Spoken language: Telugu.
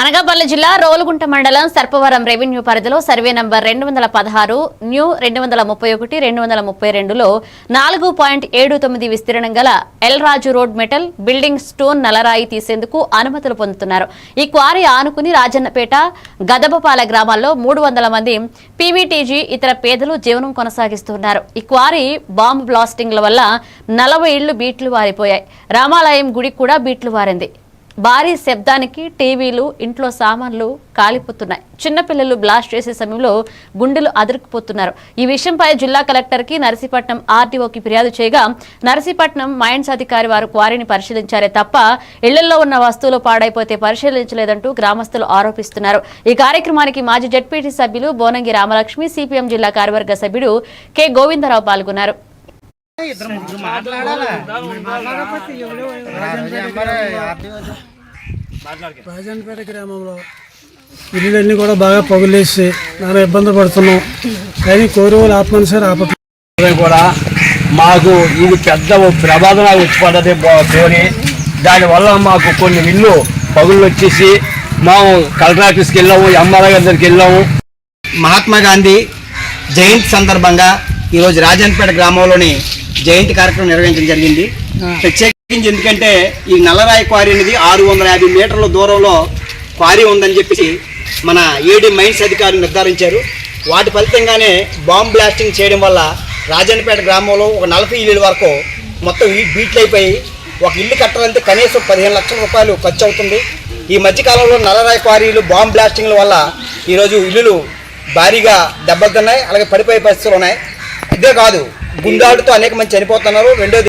అనగాపల్లి జిల్లా రోలుగుంట మండలం సర్పవరం రెవెన్యూ పరిధిలో సర్వే నంబర్ రెండు వందల పదహారు న్యూ రెండు వందల ముప్పై ఒకటి రెండు వందల ముప్పై రెండులో నాలుగు పాయింట్ ఏడు తొమ్మిది విస్తీర్ణం గల L Raju road metal building stone నలరాయి తీసేందుకు అనుమతులు పొందుతున్నారు. ఈ క్వారీ ఆనుకుని రాజన్నపేట గదబపాల గ్రామాల్లో మూడు వందల మంది పీవీటీజీ ఇతర పేదలు జీవనం కొనసాగిస్తున్నారు. ఈ క్వారీ బాంబు బ్లాస్టింగ్ల వల్ల నలభై ఇళ్ళు బీట్లు వారిపోయాయి. రామాలయం గుడి కూడా బీట్లు వారింది. భారీ శబ్దానికి టీవీలు ఇంట్లో సామాన్లు కాలిపోతున్నాయి. చిన్నపిల్లలు బ్లాస్ట్ చేసే సమయంలో గుండెలు అదురుకుపోతున్నారు. ఈ విషయంపై జిల్లా కలెక్టర్కి నర్సీపట్నం ఆర్టీఓకి ఫిర్యాదు చేయగా నర్సీపట్నం మైన్స్ అధికారి వారు క్వారీని పరిశీలించారే తప్ప ఇళ్ళలో ఉన్న వస్తువులు పాడైపోతే పరిశీలించలేదంటూ గ్రామస్తులు ఆరోపిస్తున్నారు. ఈ కార్యక్రమానికి మాజీ జడ్పీటీ సభ్యులు బోనంగి రామలక్ష్మి సిపిఎం జిల్లా కార్యవర్గ సభ్యుడు కె. గోవిందరావు పాల్గొన్నారు. రాజన్పేట గ్రామంలో ఇల్లులన్నీ కూడా బాగా పొగలేసి నానా ఇబ్బంది పడుతున్నాం. కానీ కోరువలు ఆపమని సార్ ఆపట్లేదు కూడా మాకు ఇది పెద్ద ఓ ప్రమాదంగా వచ్చి పడ్డది కోరి. దానివల్ల మాకు కొన్ని ఇల్లు పగుళ్ళు వచ్చేసి మేము కలెక్టర్ ఆఫీస్కి వెళ్ళాము ఎంఆర్ఐ గారి దగ్గరికి వెళ్ళాము. మహాత్మా గాంధీ జయంతి సందర్భంగా ఈరోజు రాజన్పేట గ్రామంలోని జయంతి కార్యక్రమం నిర్వహించడం జరిగింది. ప్రత్యేకించి ఎందుకంటే ఈ నల్లరాయి క్వారీ అనేది ఆరు వందల యాభై మీటర్ల దూరంలో క్వారీ ఉందని చెప్పేసి మన ఏడీ మైన్స్ అధికారులు నిర్ధారించారు. వాటి ఫలితంగానే బాంబ్ బ్లాస్టింగ్ చేయడం వల్ల రాజన్పేట గ్రామంలో ఒక నలభై ఇల్లుల వరకు మొత్తం బీట్లు అయిపోయి ఒక ఇల్లు కట్టాలంటే కనీసం పదిహేను లక్షల రూపాయలు ఖర్చు అవుతుంది. ఈ మధ్యకాలంలో నల్లరాయి క్వారీలు బాంబ్ బ్లాస్టింగ్ల వల్ల ఈరోజు ఇల్లులు భారీగా దెబ్బతిన్నాయి అలాగే పడిపోయే పరిస్థితులు ఉన్నాయి. ఇదే కాదు గుండాడుతో అనేక మంది చనిపోతున్నారు. రెండోది